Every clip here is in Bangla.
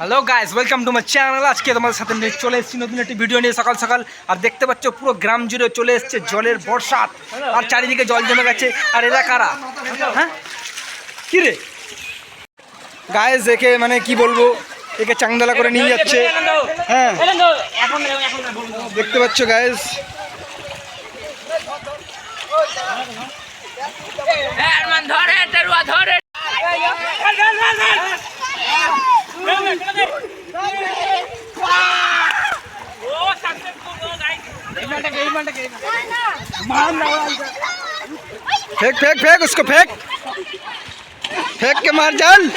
Hello guys welcome to my channel আজকে তোমাদের সাথে নিয়ে চলে এসেছি নতুন একটি ভিডিও নিয়ে সকাল সকাল আর দেখতে পাচ্ছ পুরো গ্রাম জুড়ে চলে এসছে জলের বর্ষাত আর চারিদিকে জল জমে গেছে আর এরা কারা হ্যাঁ কি রে গায়েস দেখে মানে কি বলব একে চাংদালা করে নিয়ে যাচ্ছে হ্যাঁ দেখতে পাচ্ছ গায়েস ধরে ধরে फेंक फेंक फेंक उसको फेंक फेंक के मार जाल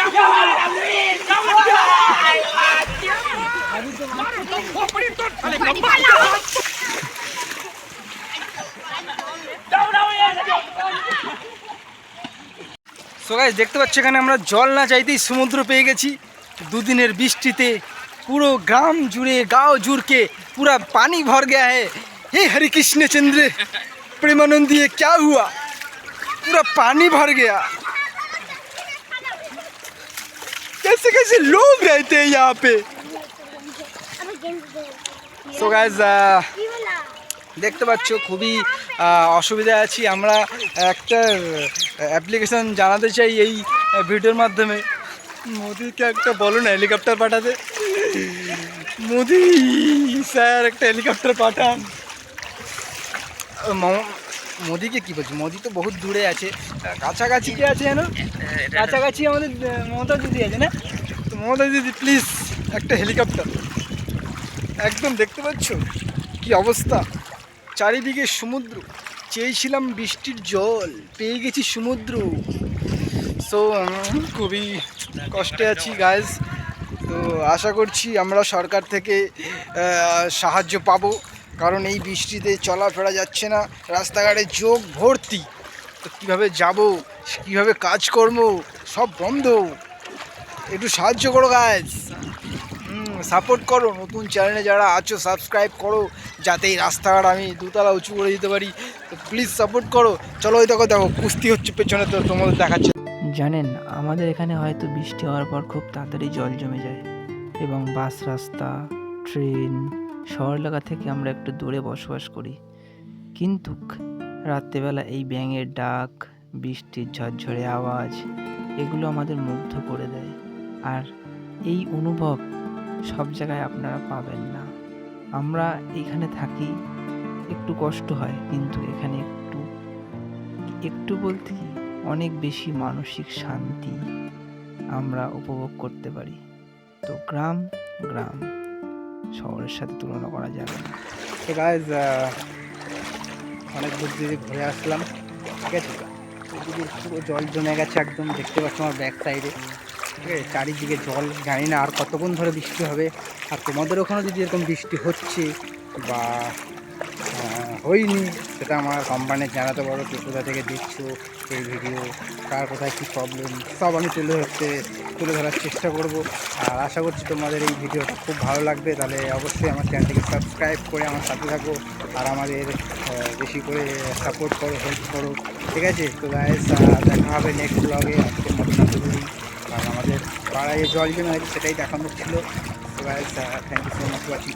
সো গাইস দেখতে পাচ্ছ এখানে আমরা জল না চাইতেই সমুদ্র পেয়ে গেছি দুদিনের বৃষ্টিতে পুরো গ্রাম জুড়ে গাঁও জুড়কে पूरा पानी भर गया है हे हरे कृष्ण चंद्र प्रेमानंदी ये क्या हुआ पूरा पानी भर गया कैसे कैसे लोग रहते हैं यहाँ पे সো গাইজ দেখতে পাচ্ছ খুবই আহ, অসুবিধায় আছি আমরা একটা অ্যাপ্লিকেশন জানাতে চাই এই ভিডিওর মাধ্যমে মোদিকে একটা বলো না হেলিকপ্টার পাঠাতে। মোদি স্যার একটা হেলিকপ্টার পাঠান। মোদিকে কি বলছি? মোদি তো বহুত দূরে আছে। কাছাকাছি কে আছে জানো কাছাকাছি আমাদের মমতা দিদি আছে না? তো মমতা দিদি প্লিজ একটা হেলিকপ্টার একদম দেখতে পাচ্ছ? কি অবস্থা? চারিদিকে সমুদ্র। চেয়েছিলাম বৃষ্টির জল পেয়ে গেছি সমুদ্র। সো খুবই কষ্টে আছি গাইজ তো আশা করছি আমরা সরকার থেকে সাহায্য পাবো। কারণ এই বৃষ্টিতে চলাফেরা যাচ্ছে না, রাস্তাঘাটে যোগ ভর্তি। তো কীভাবে যাব, কীভাবে কাজকর্ম সব বন্ধ। একটু সাহায্য করো গাইজ সাপোর্ট করো, নতুন চ্যানেলে যারা আছো সাবস্ক্রাইব করো, যাতে এই রাস্তাঘাট আমি দুতলা উঁচু করে দিতে পারি। তো প্লিজ সাপোর্ট করো। চলো ওই দেখো দেখো, কুস্তি হচ্ছে পেছনে, তো তোমাদের দেখাচ্ছে। জানেন, আমাদের এখানে হয়তো বৃষ্টি হওয়ার পর খুব তাড়াতাড়ি জল জমে যায় এবং বাস রাস্তা, ট্রেন শহর এলাকা থেকে আমরা একটু দূরে বসবাস করি। কিন্তু রাত্রেবেলা এই ব্যাঙের ডাক, বৃষ্টির ঝরঝরে আওয়াজ, এগুলো আমাদের মুগ্ধ করে দেয়। আর এই অনুভব সব জায়গায় আপনারা পাবেন না। আমরা এখানে থাকি, একটু কষ্ট হয়, কিন্তু এখানে একটু একটু বলতে অনেক বেশি মানসিক শান্তি আমরা উপভোগ করতে পারি। তো গ্রাম গ্রাম। শহরের সাথে তুলনা করা যাবে না। অনেক দূর দিয়ে ঘুরে আসলাম। ঠিক আছে? জল জমে গেছে একদম। দেখতে পাচ্ছ আমার ব্যাক সাইডে ঠিক আছে? চারিদিকে জল, জানি না আর কতক্ষণ ধরে বৃষ্টি হবে। আর তোমাদের ওখানে যদি এরকম বৃষ্টি হচ্ছে বা আহ, হয়নি সেটা আমার কোম্পানি জানাতে পারো কে কোথা থেকে দিচ্ছ এই ভিডিও কার কোথায় কী প্রবলেম সব আমি তুলে ধরতে তুলে ধরার চেষ্টা করব আর আশা করছি তোমাদের এই ভিডিওটা খুব ভালো লাগবে তাহলে অবশ্যই আমার চ্যানেলটিকে সাবস্ক্রাইব করে আমার সাথে থাকো আর আমাদের আহ, বেশি করে সাপোর্ট করো হেল্প করো ঠিক আছে তো গাইস দেখা হবে নেক্সট ব্লগে আজকে মতো এতটুকুই। আর আমাদের পাড়ায় যে জল জমে আছে সেটাই দেখানোর ছিল তো guys thank you so much watching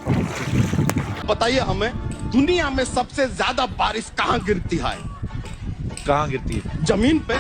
बताइए हमें दुनिया में सबसे ज़्यादा बारिश कहाँ गिरती है? कहाँ गिरती है? ज़मीन पे।